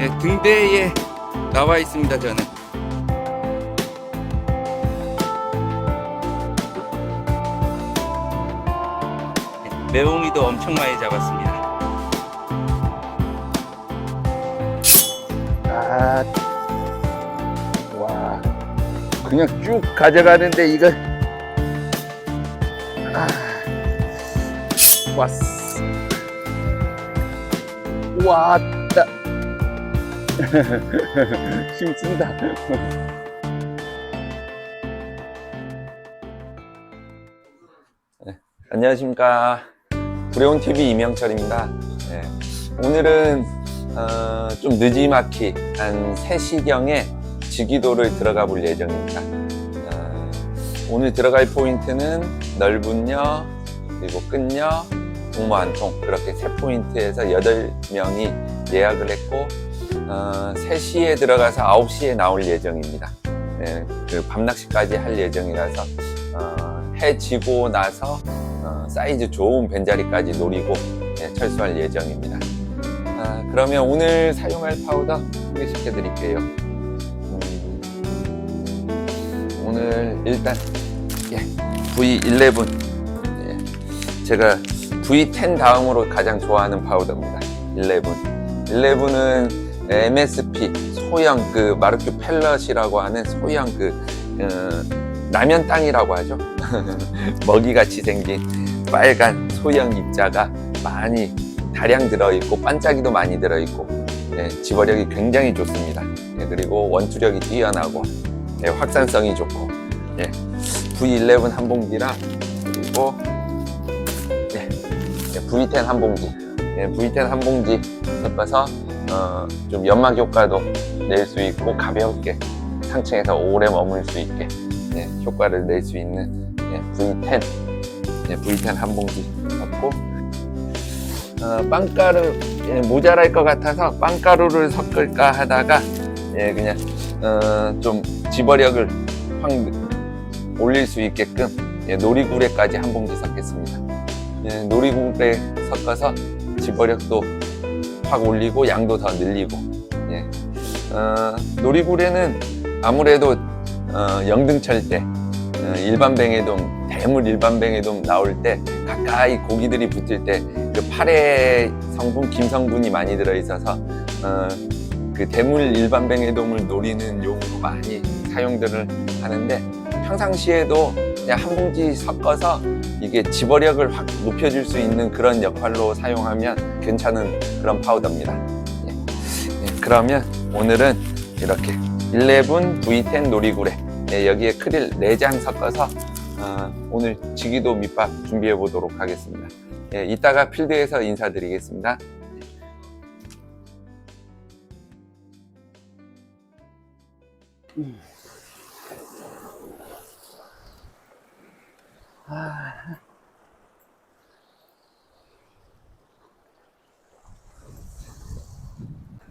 네, 등대에 나와 있습니다. 저는. 네, 매웅이도 엄청 많이 잡았습니다. 아, 와, 그냥 쭉 가져가는데 이거, 아, 왔어. 왔다. 힘 쓴다. 네, 안녕하십니까. 구레온 TV 이명철입니다. 네, 오늘은 어, 좀 늦지막히 한 3시경에 지기도를 들어가 볼 예정입니다. 어, 오늘 들어갈 포인트는 넓은 여, 그리고 끝여, 동무 한통 그렇게 세 포인트에서 8명이 예약을 했고 어, 3시에 들어가서 9시에 나올 예정입니다. 네, 그 밤낚시까지 할 예정이라서 어, 해 지고 나서 어, 사이즈 좋은 벤자리까지 노리고 네, 철수할 예정입니다. 아, 그러면 오늘 사용할 파우더 소개시켜 드릴게요. 음, 오늘 일단 예, V11 예, 제가 V10 다음으로 가장 좋아하는 파우더입니다. 11. 11은 MSP 소형 그 마르큐 펠럿이라고 하는 소형 그 어, 라면 땅이라고 하죠. 먹이같이 생긴 빨간 소형 입자가 많이 다량 들어있고 반짝이도 많이 들어있고 예, 집어력이 굉장히 좋습니다. 예, 그리고 원투력이 뛰어나고 예, 확산성이 좋고 예, V11 한 봉지랑 그리고 예, 예, V10 한 봉지 예, V10 한 봉지 섞어서 어, 좀 연막 효과도 낼 수 있고 가볍게 상층에서 오래 머물 수 있게 예, 효과를 낼 수 있는 예, V10 예, V10 한 봉지 넣고 어, 빵가루 예, 모자랄 것 같아서 빵가루를 섞을까 하다가 예, 그냥 어, 좀 집어력을 확 올릴 수 있게끔 예, 놀이구레까지 한 봉지 섞겠습니다. 예, 놀이구레 섞어서 집어력도 확 올리고 양도 더 늘리고 예. 어, 놀이구레는 아무래도 어, 영등철 때 어, 일반뱅에돔 대물 일반뱅에돔 나올 때 가까이 고기들이 붙을 때 그 팔에 성분 김성분이 많이 들어있어서 어, 그 대물 일반뱅에돔을 노리는 용으로 많이 사용들을 하는데 평상시에도 그냥 한 봉지 섞어서 이게 집어력을 확 높여줄 수 있는 그런 역할로 사용하면 괜찮은 그런 파우더입니다. 예. 예, 그러면 오늘은 이렇게 11 V10 놀이구레 예, 여기에 크릴 4장 섞어서 어, 오늘 지기도 밑밥 준비해 보도록 하겠습니다. 예, 이따가 필드에서 인사드리겠습니다.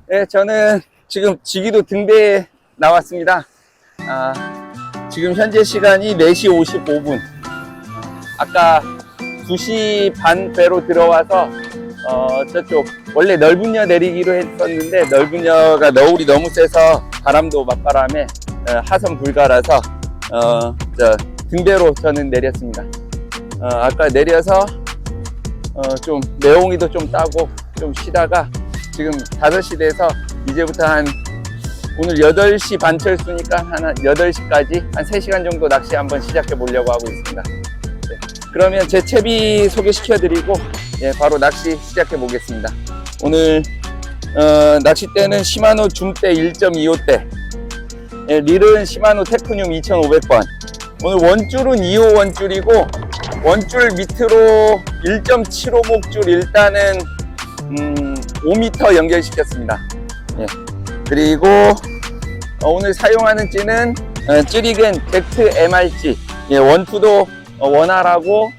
네, 저는 지금 지기도 등대에 나왔습니다. 아, 지금 현재 시간이 4시 55분. 아까 2시 반 배로 들어와서 어, 저쪽 원래 넓은 여 내리기로 했었는데 넓은 여가 너울이 너무 세서 바람도 맞바람에 어, 하선 불가라서 어, 저 등대로 저는 내렸습니다. 어, 아까 내려서 어, 좀 내용이도 좀 따고 좀 쉬다가 지금 5시 돼서 이제부터 한 오늘 8시 반 철수니까 한 8시까지 한 3시간 정도 낚시 한번 시작해 보려고 하고 있습니다. 네, 그러면 제 채비 소개시켜 드리고 예, 바로 낚시 시작해 보겠습니다. 오늘 어, 낚싯대는 시마노 줌대 1.25대 예, 릴은 시마노 테크늄 2500번 오늘 원줄은 2호 원줄이고 원줄 밑으로 1.75 목줄 일단은 음, 5m 연결시켰습니다. 예. 그리고 어, 오늘 사용하는 찌는 어, 찌리겐 ZMRG 예, 원투도 어, 원활하고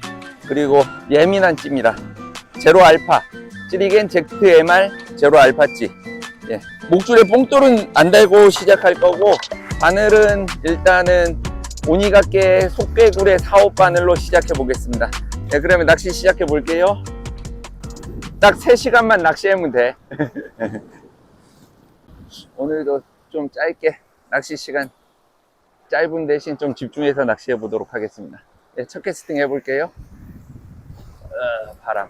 그리고 예민한 찌입니다. 제로 알파 찌리겐 ZMR 제로 알파 찌 예. 목줄에 뽕돌은 안 달고 시작할 거고 바늘은 일단은 오니가께 속개굴의 4호 바늘로 시작해 보겠습니다. 네, 그러면 낚시 시작해 볼게요. 딱 3시간만 낚시하면 돼. 오늘도 좀 짧게 낚시 시간 짧은 대신 좀 집중해서 낚시해 보도록 하겠습니다. 네, 첫 캐스팅 해 볼게요. 어, 바람.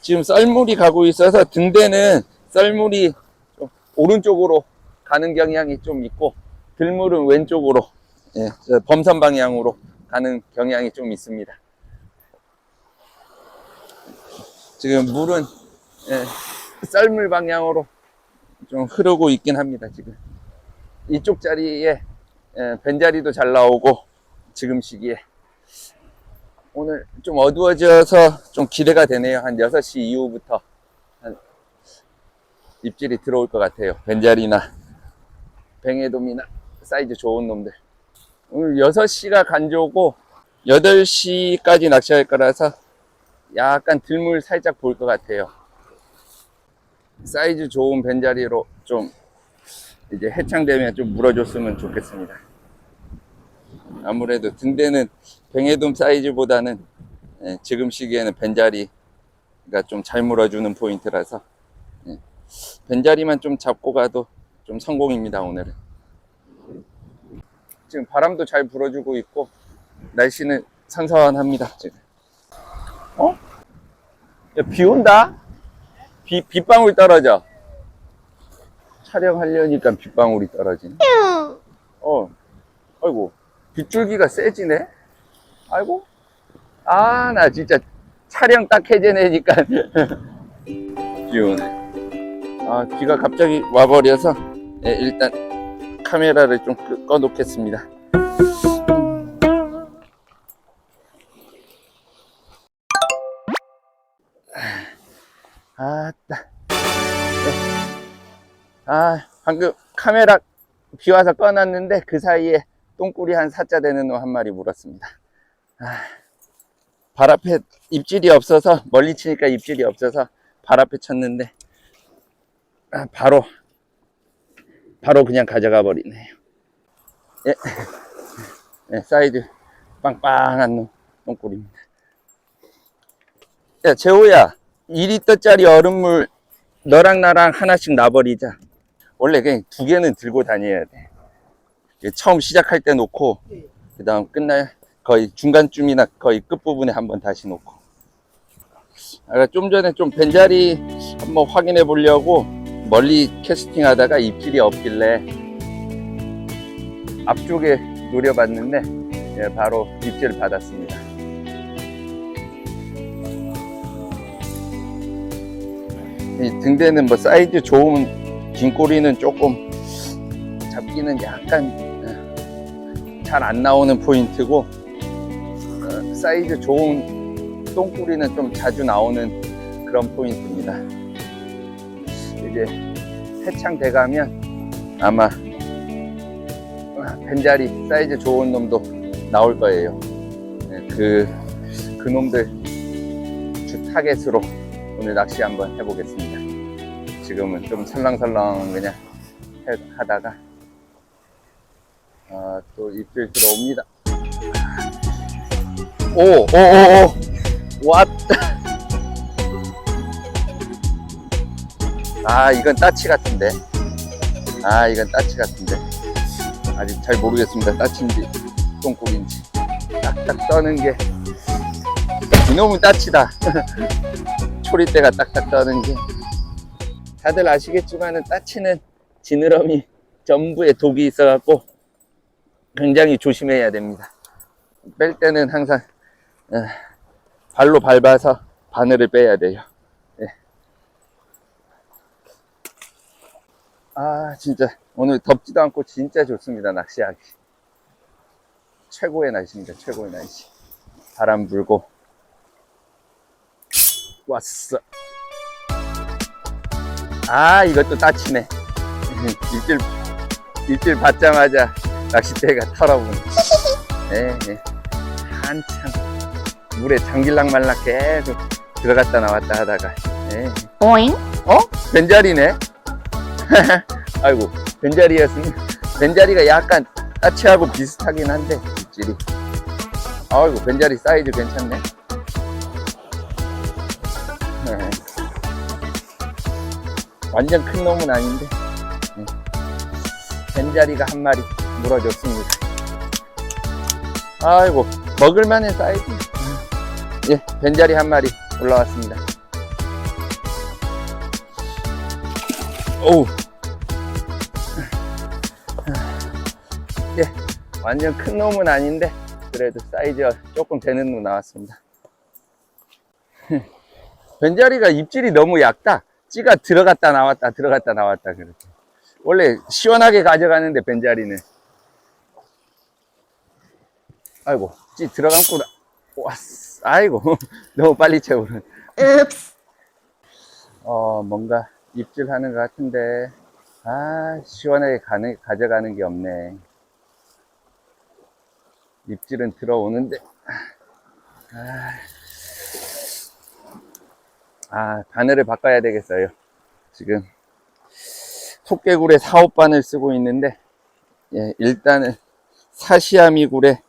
지금 썰물이 가고 있어서 등대는 썰물이 좀 오른쪽으로 가는 경향이 좀 있고 들물은 왼쪽으로 예, 저 범선 방향으로 가는 경향이 좀 있습니다. 지금 물은 예, 썰물 방향으로 좀 흐르고 있긴 합니다. 지금 이쪽 자리에 예, 벤자리도 잘 나오고 지금 시기에 오늘 좀 어두워져서 좀 기대가 되네요. 한 6시 이후부터 한 입질이 들어올 것 같아요. 벤자리나 뱅에돔이나 사이즈 좋은 놈들. 오늘 6시가 간조고 8시까지 낚시할 거라서 약간 들물 살짝 볼 것 같아요. 사이즈 좋은 벤자리로 좀 이제 해창되면 좀 물어줬으면 좋겠습니다. 아무래도 등대는 뱅에돔 사이즈보다는 예, 지금 시기에는 벤자리가 좀 잘 물어주는 포인트라서 예, 벤자리만 좀 잡고 가도 좀 성공입니다 오늘은 지금 바람도 잘 불어주고 있고 날씨는 선선합니다 지금 어? 야, 비 온다? 비, 빗방울 떨어져 촬영하려니까 빗방울이 떨어지네 어 아이고 빗줄기가 세지네? 아이고. 아, 나 진짜 촬영 딱 해제내니까. 비 오네. 아, 비가 갑자기 와버려서, 예, 일단 카메라를 좀 끄- 꺼놓겠습니다. 아, 따. 네. 아, 방금 카메라 비 와서 꺼놨는데 그 사이에 똥꼬리 한 사자 되는 놈 한 마리 물었습니다. 아, 발 앞에 입질이 없어서 멀리 치니까 입질이 없어서 발 앞에 쳤는데 아, 바로 바로 그냥 가져가 버리네요. 예, 예, 사이즈 빵빵한 놈 똥꼬리입니다. 야 재호야 2리터짜리 얼음물 너랑 나랑 하나씩 놔버리자. 원래 그냥 두 개는 들고 다녀야 돼. 처음 시작할 때 놓고 그 다음 끝날 거의 중간쯤이나 거의 끝부분에 한번 다시 놓고 아까 좀 전에 좀 벤자리 한번 확인해 보려고 멀리 캐스팅 하다가 입질이 없길래 앞쪽에 노려봤는데 예, 바로 입질을 받았습니다 이 등대는 뭐 사이즈 좋은 긴 꼬리는 조금 잡기는 약간 잘 안 나오는 포인트고 어, 사이즈 좋은 똥꼬리는 좀 자주 나오는 그런 포인트입니다. 이제 해창 돼가면 아마 벤자리 사이즈 좋은 놈도 나올 거예요. 네, 그, 그 놈들 주 타겟으로 오늘 낚시 한번 해보겠습니다. 지금은 좀 설렁설렁 그냥 해- 하다가 아, 또 입질 들어옵니다. 오, 오, 오, 오, 왔다. 아, 이건 따치 같은데. 아, 이건 따치 같은데. 아직 잘 모르겠습니다. 따치인지 똥꼬인지. 딱딱 떠는 게. 이놈은 따치다. 초리대가 딱딱 떠는 게. 다들 아시겠지만은 따치는 지느러미 전부에 독이 있어갖고 굉장히 조심해야 됩니다. 뺄 때는 항상 에, 발로 밟아서 바늘을 빼야 돼요. 예. 아 진짜 오늘 덥지도 않고 진짜 좋습니다 낚시하기. 최고의 날씨입니다. 최고의 날씨. 바람 불고 왔어. 아 이것도 따치네. 입질 입질 받자마자 낚싯대가 털어보네. 네, 네. 한참 물에 잠길락 말락 계속 들어갔다 나왔다 하다가. 네. 오잉? 어? 벤자리네? 아이고, 벤자리였으면, 벤자리가 약간 따치하고 비슷하긴 한데, 입질이. 아이고, 벤자리 사이즈 괜찮네. 네. 완전 큰 놈은 아닌데 네. 벤자리가 한 마리 물어줬습니다. 아이고 먹을만한 사이즈. 예, 벤자리 한 마리 올라왔습니다. 오우. 예, 완전 큰 놈은 아닌데 그래도 사이즈가 조금 되는 놈 나왔습니다. 벤자리가 입질이 너무 얇다. 찌가 들어갔다 나왔다 들어갔다 나왔다 그렇게. 원래 시원하게 가져가는데 벤자리는. 아이고 찌 들어감고 나. 왔어. 아이고 너무 빨리 채우는. 어 뭔가 입질하는 것 같은데. 아 시원하게 가는, 가져가는 게 없네. 입질은 들어오는데. 아, 아 바늘을 바꿔야 되겠어요 지금. 속개굴에 4, 5바늘 쓰고 있는데 예, 일단은 사시아미굴에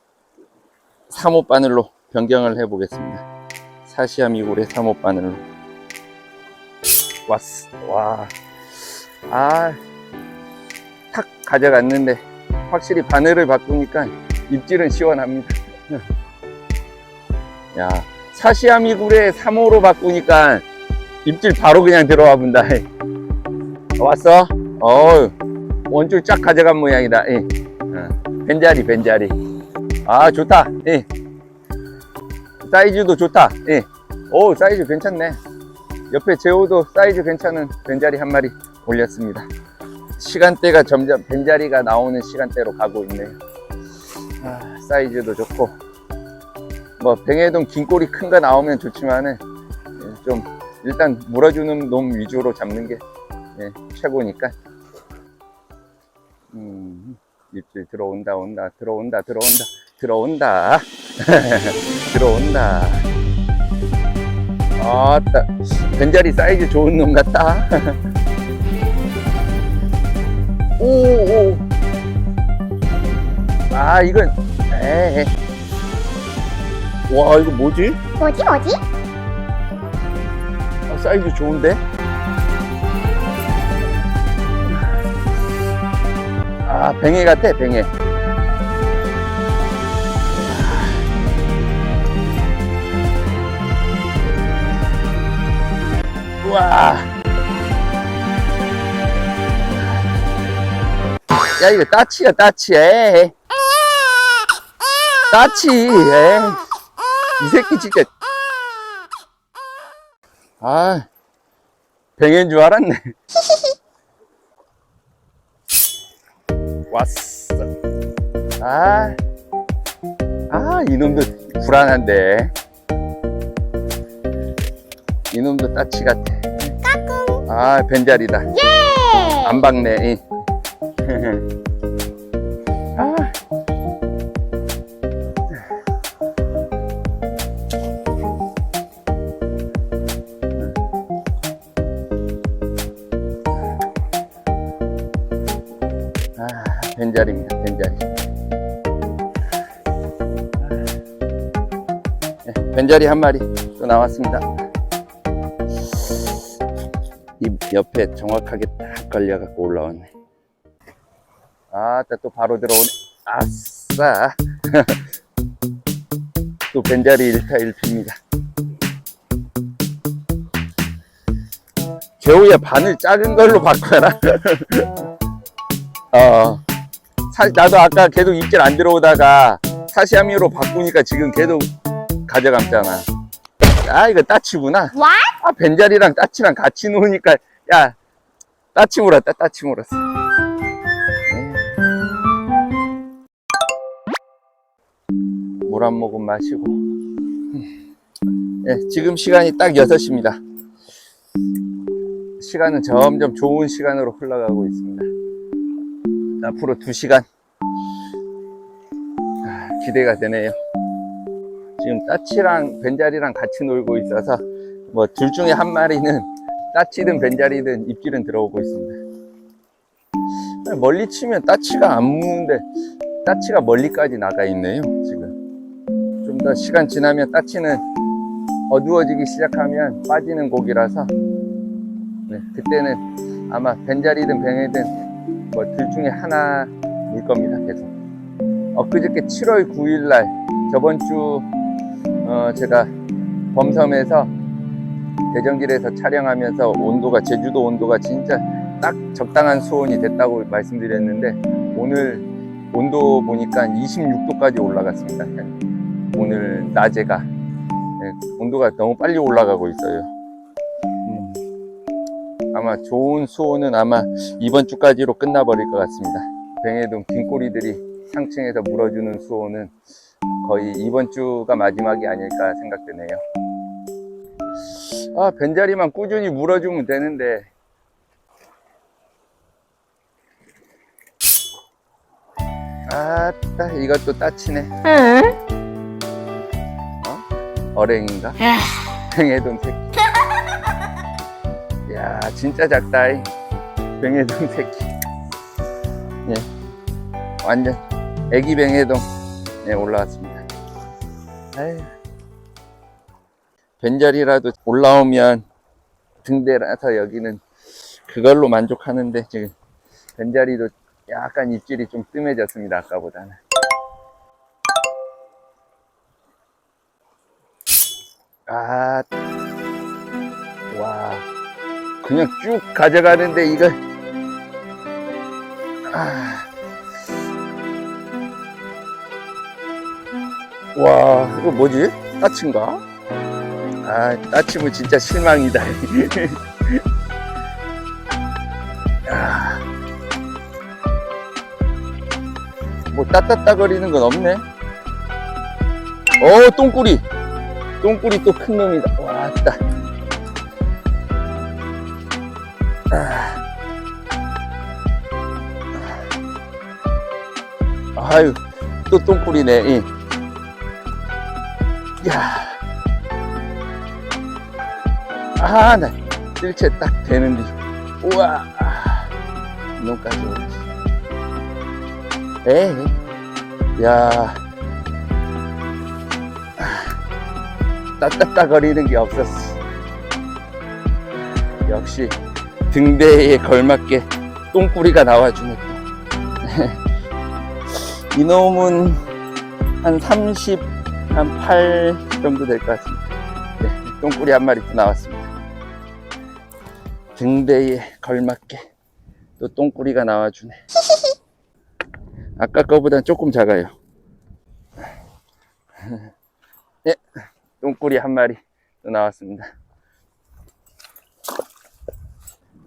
3, 5바늘로 변경을 해 보겠습니다. 사시아미굴에 3, 5바늘로 왔어 와 아 탁 가져갔는데 확실히 바늘을 바꾸니까 입질은 시원합니다. 야, 사시아미 굴에 3호로 바꾸니까 입질 바로 그냥 들어와 본다. 왔어? 어우, 원줄 쫙 가져간 모양이다. 예. 어, 벤자리, 벤자리. 아, 좋다. 예. 사이즈도 좋다. 예. 오, 사이즈 괜찮네. 옆에 제호도 사이즈 괜찮은 벤자리 한 마리 올렸습니다. 시간대가 점점 벤자리가 나오는 시간대로 가고 있네요. 아, 사이즈도 좋고 뭐 뱅에동 긴 꼬리 큰 거 나오면 좋지만은 예, 좀 일단 물어주는 놈 위주로 잡는 게 예, 최고니까 음, 입질 들어온다 온다 들어온다 들어온다 들어온다 들어온다 아따 벤자리 사이즈 좋은 놈 같다 오오 아 이건 에이 와 이거 뭐지? 뭐지 뭐지? 아, 사이즈 좋은데? 아 뱅에 같아 뱅에 우와. 야 이거 따치야 따치 에이 따치 에이 이 새끼 진짜. 아 뱅인 줄 알았네. 왔어. 아, 아 이놈도 불안한데. 이놈도 따치 같아 아 벤자리다 예! 안 박네 이. 아. 아, 벤자리입니다, 벤자리. 네, 벤자리 한 마리 또 나왔습니다. 이 옆에 정확하게 딱 걸려갖고 올라왔네. 아따 또 바로 들어오네. 아싸. 또 벤자리 1타 1피입니다. 재호야 바늘 작은 걸로 바꿔라. 어. 사, 나도 아까 계속 입질 안 들어오다가 사시아미로 바꾸니까 지금 계속 가져감잖아. 아 이거 따치구나. What? 아, 벤자리랑 따치랑 같이 놓으니까, 야, 따치 물었다, 따치 물었어. 물 한 모금 마시고. 예, 지금 시간이 딱 6시입니다. 시간은 점점 좋은 시간으로 흘러가고 있습니다. 앞으로 2시간. 아, 기대가 되네요. 지금 따치랑 벤자리랑 같이 놀고 있어서 뭐 둘 중에 한 마리는 따치든 벤자리든 입질은 들어오고 있습니다. 멀리 치면 따치가 안 무는데 따치가 멀리까지 나가 있네요. 지금 좀 더 시간 지나면 따치는 어두워지기 시작하면 빠지는 고기라서 네, 그때는 아마 벤자리든 뱅에든 뭐 둘 중에 하나일 겁니다 계속 엊그저께 7월 9일 날 저번 주 어, 제가 범섬에서 대전길에서 촬영하면서 온도가 제주도 온도가 진짜 딱 적당한 수온이 됐다고 말씀드렸는데 오늘 온도 보니까 26도까지 올라갔습니다. 오늘 낮에가 네, 온도가 너무 빨리 올라가고 있어요. 음, 아마 좋은 수온은 아마 이번 주까지로 끝나버릴 것 같습니다. 뱅에돔 긴꼬리들이 상층에서 물어주는 수온은 거의 이번 주가 마지막이 아닐까 생각되네요. 아, 벤자리만 꾸준히 물어주면 되는데. 아따, 이것도 따치네. 어? 어랭인가? 뱅에돔 새끼. 야, 진짜 작다이. 뱅에돔 새끼. 예. 완전 애기 뱅에돔. 예, 올라왔습니다. 아유. 벤자리라도 올라오면 등대라서 여기는 그걸로 만족하는데 지금 벤자리도 약간 입질이 좀 뜸해졌습니다 아까보다는. 아, 와, 그냥 쭉 가져가는데 이거. 아, 와, 이거 뭐지? 따친가? 아, 따치면 진짜 실망이다. 아, 뭐 따따따거리는 건 없네. 어, 똥꾸리. 똥꾸리 또 큰 놈이다. 왔다. 아. 아유, 또 똥꾸리네. 이. 아, 나 일체 딱 되는데. 우와. 아, 이놈까지 오지. 에이. 야. 아, 따따따 거리는 게 없었어. 역시 등대에 걸맞게 똥꾸리가 나와주네 또. 이놈은 한 30, 한 8 정도 될 것 같습니다. 네, 똥꾸리 한 마리 또 나왔습니다. 등대에 걸맞게 또 똥꾸리가 나와주네. 아까 거보단 조금 작아요. 예, 똥꾸리 한 마리 또 나왔습니다.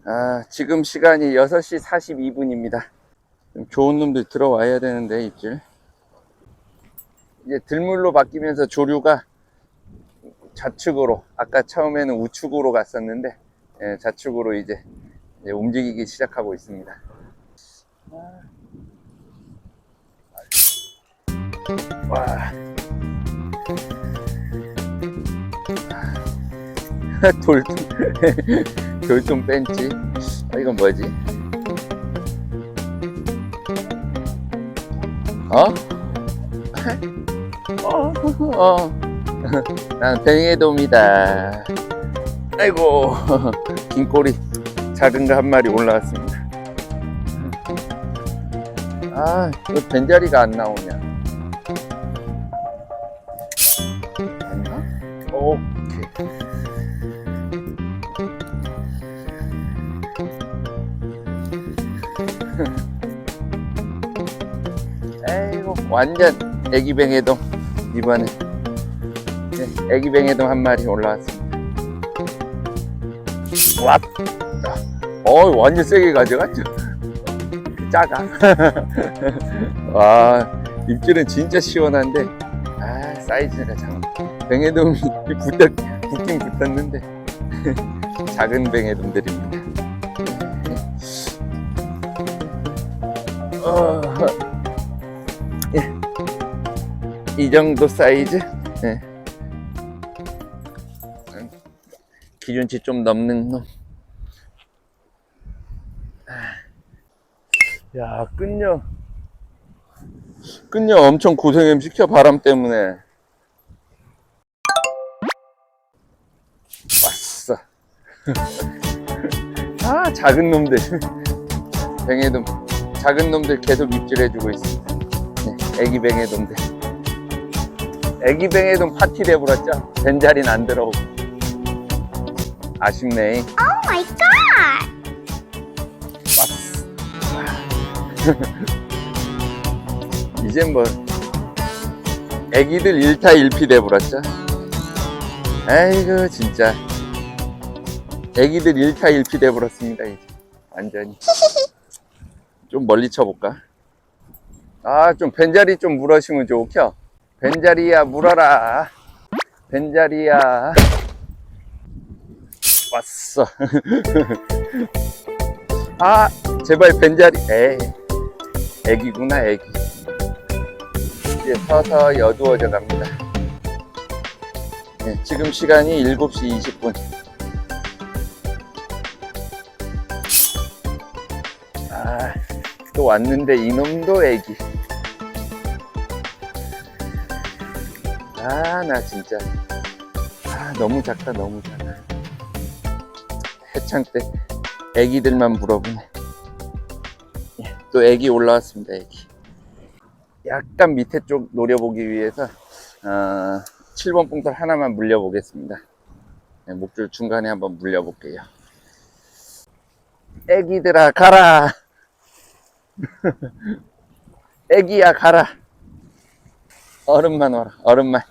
아, 지금 시간이 6시 42분입니다. 좀 좋은 놈들 들어와야 되는데, 입질. 이제 들물로 바뀌면서 조류가 좌측으로, 아까 처음에는 우측으로 갔었는데, 예, 좌측으로 이제, 이제 움직이기 시작하고 있습니다. 와. 돌, 돌좀 뺀지. 아, 이건 뭐지? 어? 어, 어. 난 뱅에돔이다. 아이고, 긴 꼬리 거한 마리 올라왔습니다. 아, 왜 벤자리가 안 나오냐? 오케이. 에이고 완전 애기뱅에돔 이번에 네, 애기뱅에돔 한 마리 올라왔습니다 왔다. 어 완전 세게 가져갔죠. 작아. 와 입질은 진짜 시원한데. 아 사이즈가 참. 뱅에돔이 붙었, 붙긴 붙었는데. 작은 뱅에돔들입니다. 어, 예. 이 정도 사이즈? 예. 기준치 좀 넘는 놈. 야, 끈녀. 끈녀 엄청 고생임 시켜, 바람 때문에. 왔어. 아, 작은 놈들. 뱅에돔. 작은 놈들 계속 입질해주고 있습니다. 네, 애기 뱅에돔들. 애기 뱅에돔 파티 돼버렸죠? 벤자리는 안 들어오고. 아쉽네. Oh my god! 이젠 뭐, 애기들 1타 1피 돼버렸죠? 아이고, 진짜. 애기들 1타 1피 돼버렸습니다, 이제. 완전히. 좀 멀리 쳐볼까? 아, 좀 벤자리 좀 물어시면 좋겨. 벤자리야, 물어라. 벤자리야. 왔어. 아, 제발 벤자리. 에이, 애기구나, 애기. 이제 서서 여두어져 갑니다. 네, 지금 시간이 7시 20분. 아, 또 왔는데 이놈도 애기. 아, 나 진짜. 아, 너무 작다, 너무 작아. 해창 때 애기들만 물어보네. 예, 또 애기 올라왔습니다, 애기. 약간 밑에 쪽 노려보기 위해서 어, 7번 뽕돌 하나만 물려보겠습니다. 네, 목줄 중간에 한번 물려볼게요. 애기들아 가라. 애기야 가라. 얼음만 와라. 얼음만.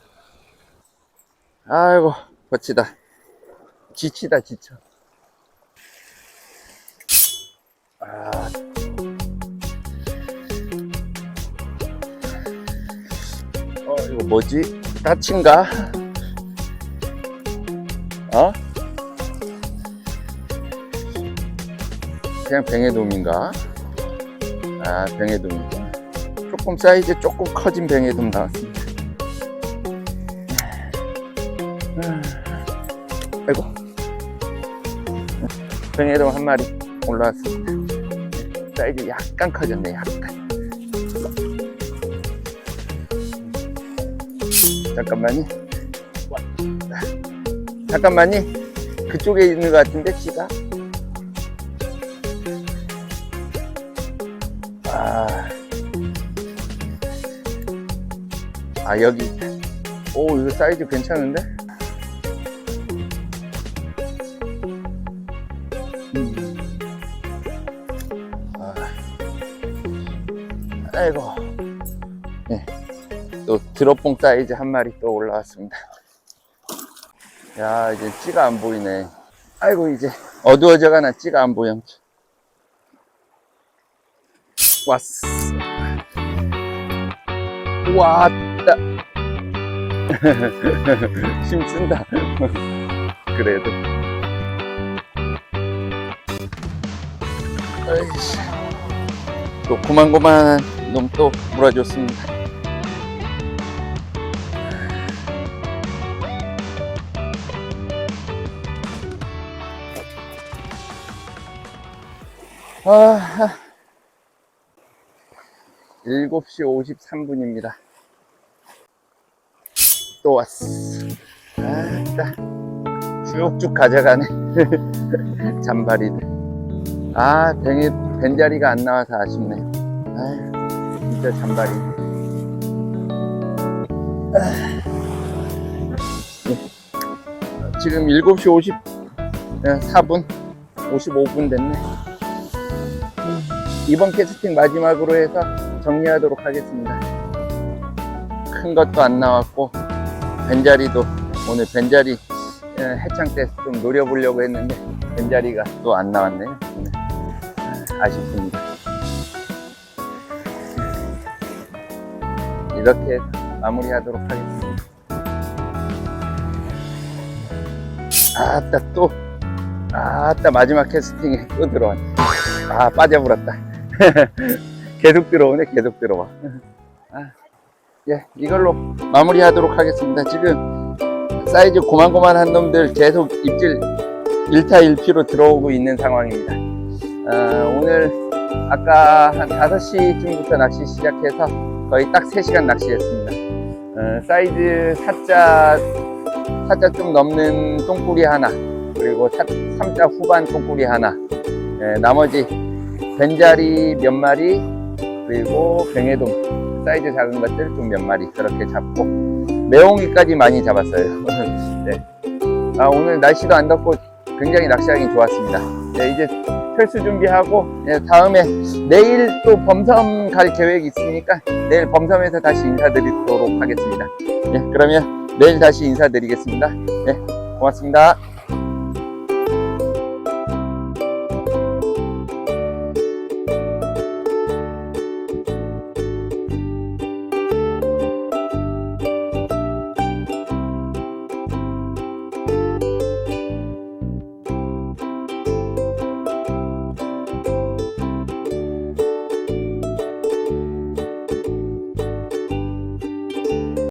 아이고 거치다. 지치다 지쳐. 아, 어, 이거 뭐지? 따친가? 어? 그냥 뱅에돔인가? 아, 뱅에돔이구나. 조금 사이즈 조금 커진 뱅에돔 나왔습니다. 아이고. 뱅에돔 한 마리 올라왔습니다. 사이즈 약간 커졌네, 약간. 잠깐만요. 잠깐만요. 그쪽에 있는 것 같은데, 씨가. 아. 아, 여기. 오, 이거 사이즈 괜찮은데? 음. 아이고. 네. 또 드롭봉 사이즈 한 마리 또 올라왔습니다. 야, 이제 찌가 안 보이네. 아이고, 이제 어두워져 가나 찌가 안 보여. 왔어. 왔다. 힘 쓴다. 그래도. 아이씨. 또 고만고만한 놈또 물어줬습니다. 아, 7시 53분입니다. 또 왔어. 아따. 쭉쭉 가져가네. 잔바리들. 아, 뱅이, 벤자리가 안 나와서 아쉽네. 아, 진짜 예. 지금 7시 54분, 55분 됐네. 이번 캐스팅 마지막으로 해서 정리하도록 하겠습니다. 큰 것도 안 나왔고 벤자리도 오늘 벤자리 에, 해창 때 좀 노려보려고 했는데 벤자리가 또 안 나왔네요. 아, 아쉽습니다. 이렇게 마무리하도록 하겠습니다. 아따 또 아따 마지막 캐스팅에 또 들어왔네. 아 빠져버렸다. 계속 들어오네, 계속 들어와. 아, 예, 이걸로 마무리하도록 하겠습니다. 지금 사이즈 고만고만한 놈들 계속 입질 1타 1피로 들어오고 있는 상황입니다. 아, 오늘 아까 한 5시쯤부터 낚시 시작해서 거의 딱 3시간 낚시했습니다. 어, 사이즈 4자, 4자 좀 넘는 똥꾸리 하나, 그리고 3자 후반 똥꾸리 하나, 예, 나머지 벤자리 몇 마리 그리고 병해돔 사이즈 작은 것들 좀 몇 마리 그렇게 잡고 매홍이까지 많이 잡았어요. 네. 아, 오늘 날씨도 안 덥고 굉장히 낚시하기 좋았습니다. 네, 이제 철수 준비하고 네, 다음에 내일 또 범섬 갈 계획이 있으니까 내일 범섬에서 다시 인사드리도록 하겠습니다. 네, 그러면 내일 다시 인사드리겠습니다. 네, 고맙습니다.